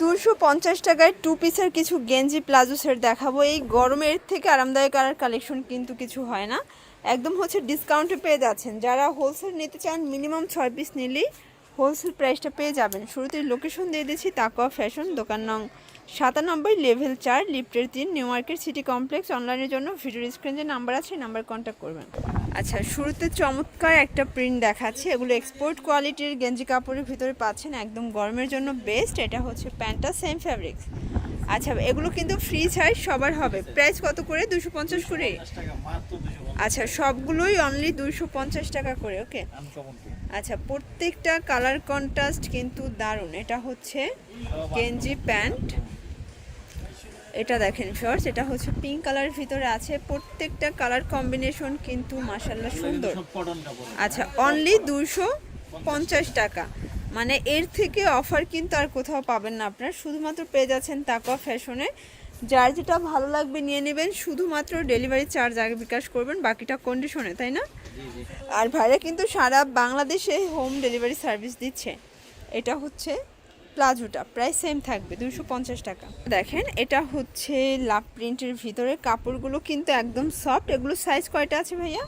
দুশো পঞ্চাশ। টাকায় টু পিসের কিছু গেঞ্জি প্লাজো সেট দেখাবো। এই গরমের থেকে আরামদায়ক আর কালেকশন কিন্তু কিছু হয় না। একদম হচ্ছে ডিসকাউন্টে পেয়ে যাচ্ছেন। যারা হোলসেল নিতে চান মিনিমাম ছয় পিস নিলেই হোলসেল প্রাইসটা পেয়ে যাবেন। শুরুতে লোকেশন দিয়ে দিচ্ছি, তাকওয়া ফ্যাশন দোকান নং সাতানব্বই লেভেল চার লিফটের তিন, নিউ মার্কেট সিটি কমপ্লেক্স অনলাইনের জন্য ভিডিও স্ক্রিন যে নাম্বার আছে নাম্বার কন্ট্যাক্ট করবেন। আচ্ছা শুরুতে চমৎকার একটা প্রিন্ট দেখাচ্ছে। এগুলো এক্সপোর্ট কোয়ালিটির গেঞ্জি কাপড়ের ভিতরে পাচ্ছেন, একদম গরমের জন্য বেস্ট এটা হচ্ছে প্যান্টটা সেম ফ্যাব্রিক্স আচ্ছা এগুলো কিন্তু ফ্রি সাইজ সবার হবে। প্রাইস কত করে? দুশো পঞ্চাশ করে? আচ্ছা সবগুলোই অনলি দুশো পঞ্চাশ টাকা করে ওকে আচ্ছা প্রত্যেকটা কালার কন্ট্রাস্ট কিন্তু দারুণ। এটা হচ্ছে গেঞ্জি প্যান্ট। এটা দেখেন শর্টস এটা হচ্ছে পিঙ্ক কালারের ভিতরে আছে। প্রত্যেকটা কালার কম্বিনেশন কিন্তু মাসাল্লাহ সুন্দর। কটন কাপড় আচ্ছা অনলি দুশো পঞ্চাশ টাকা। মানে এর থেকে অফার কিন্তু আর কোথাও পাবেন না আপনারা। শুধুমাত্র পেয়ে যাচ্ছেন তাকওয়া ফ্যাশনে। যার যেটা ভালো লাগবে নিয়ে নেবেন। শুধুমাত্র ডেলিভারি চার্জ আগে বিকাশ করবেন বাকিটা কন্ডিশনে তাই না? আর ভাইরা কিন্তু সারা বাংলাদেশে হোম ডেলিভারি সার্ভিস দিচ্ছে। এটা হচ্ছে প্লাজোটা প্রায় সেম থাকবে দুশো পঞ্চাশ টাকা। দেখেন এটা হচ্ছে লাভ প্রিন্টের ভিতরে কাপড়গুলো কিন্তু একদম সফট এগুলো সাইজ কয়টা আছে ভাইয়া?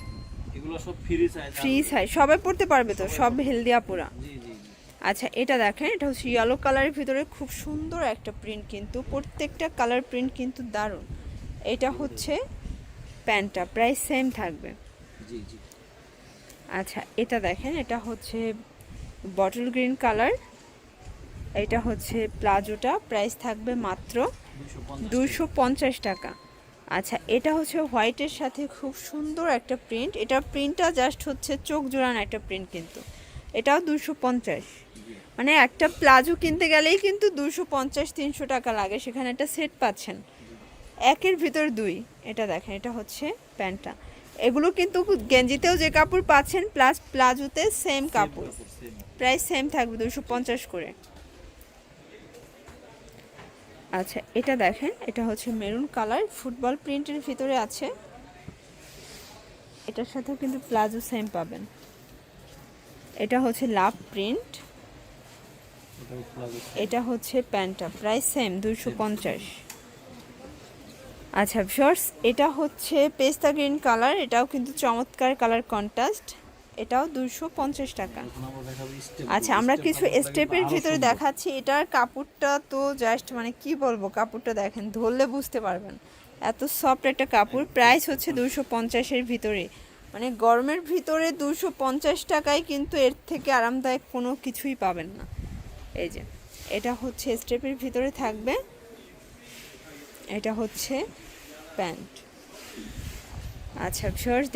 এগুলো সব ফ্রি সাইজ ফ্রি সাইজ সবাই পড়তে পারবে তো? সব হেলদি আপুরা। আচ্ছা এটা দেখেন এটা হচ্ছে ইয়েলো কালারের ভিতরে খুব সুন্দর একটা প্রিন্ট কিন্তু প্রত্যেকটা কালার প্রিন্ট কিন্তু দারুণ। এটা হচ্ছে প্যান্টটা প্রায় সেম থাকবে। আচ্ছা এটা দেখেন এটা হচ্ছে বটল গ্রিন কালার এটা হচ্ছে প্লাজোটা প্রাইস থাকবে মাত্র দুশো পঞ্চাশ টাকা। আচ্ছা এটা হচ্ছে হোয়াইটের সাথে খুব সুন্দর একটা প্রিন্ট এটা প্রিন্টটা জাস্ট হচ্ছে চোখ জোড়ানো একটা প্রিন্ট কিন্তু। এটাও দুশো পঞ্চাশ। মানে একটা প্লাজো কিনতে গেলেই কিন্তু দুশো পঞ্চাশ তিনশো টাকা লাগে। সেখানে একটা সেট পাচ্ছেন। একের ভিতর দুই। এটা দেখেন এটা হচ্ছে প্যান্টটা। এগুলো কিন্তু গেঞ্জিতেও যে কাপড় পাচ্ছেন প্লাস প্লাজোতে সেম কাপড়। প্রায় সেম থাকবে দুশো পঞ্চাশ করে। আচ্ছা এটা দেখেন, এটা হচ্ছে মেরুন কালার, ফুটবল প্রিন্টের ভিতরে আছে। এটার সাথেও কিন্তু প্লাজো সেম পাবেন। এটা হচ্ছে লাভ প্রিন্ট। এটা হচ্ছে প্যান্টটা, প্রাইস সেম দুশো পঞ্চাশ। আচ্ছা শর্টস এটা হচ্ছে পেস্তা গ্রিন কালার, এটাও কিন্তু চমৎকার কালার কন্ট্রাস্ট। এটাও দুশো পঞ্চাশ টাকা। আচ্ছা আমরা কিছু স্টেপের ভিতরে দেখাচ্ছি। এটার কাপড়টা তো জাস্ট মানে কি বলব কাপড়টা দেখেন ধরলে বুঝতে পারবেন। এত সফট একটা কাপড় প্রাইস হচ্ছে দুশো পঞ্চাশের ভিতরে। মানে গরমের ভিতরে দুশো পঞ্চাশ টাকায় কিন্তু এর থেকে আরামদায়ক কোনো কিছুই পাবেন না। এই যে এটা হচ্ছে স্টেপের ভিতরে থাকবে। এটা হচ্ছে প্যান্ট। আচ্ছা ভিউয়ার্স